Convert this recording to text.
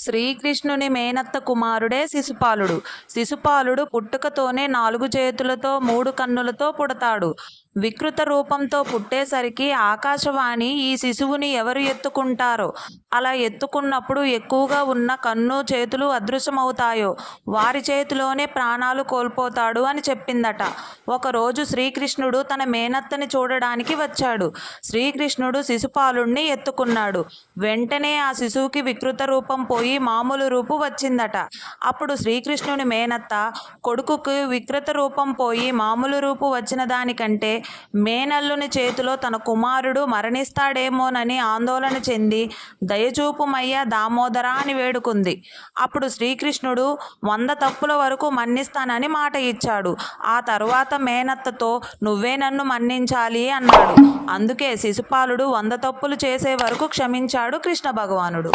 శ్రీకృష్ణుని మేనత్త కుమారుడే శిశుపాలుడు. శిశుపాలుడు పుట్టుకతోనే నాలుగు చేతులతో మూడు కన్నులతో పుడతాడు. వికృత రూపంతో పుట్టేసరికి ఆకాశవాణి ఈ శిశువుని ఎవరు ఎత్తుకుంటారో? అలా ఎత్తుకున్నప్పుడు ఎక్కువగా ఉన్న కన్ను చేతులు అదృశ్యమవుతాయో? వారి చేతిలోనే ప్రాణాలు కోల్పోతాడు అని చెప్పిందట. ఒకరోజు శ్రీకృష్ణుడు తన మేనత్తని చూడడానికి వచ్చాడు. శ్రీకృష్ణుడు శిశుపాలుణ్ణి ఎత్తుకున్నాడు. వెంటనే ఆ శిశువుకి వికృత రూపం పోయి మామూలు రూపు వచ్చిందట. అప్పుడు శ్రీకృష్ణుని మేనత్త కొడుకుకి వికృత రూపం పోయి మామూలు రూపు వచ్చిన దానికంటే మేనల్లుని చేతిలో తన కుమారుడు మరణిస్తాడేమోనని ఆందోళన చెంది దయచూపుమయ్య దామోదర అని వేడుకుంది. అప్పుడు శ్రీకృష్ణుడు వంద తప్పుల వరకు మన్నిస్తానని మాట ఇచ్చాడు. ఆ తరువాత మేనత్తతో నువ్వే నన్ను మన్నించాలి అన్నాడు. అందుకే శిశుపాలుడు వంద తప్పులు చేసే వరకు క్షమించాడు కృష్ణ భగవానుడు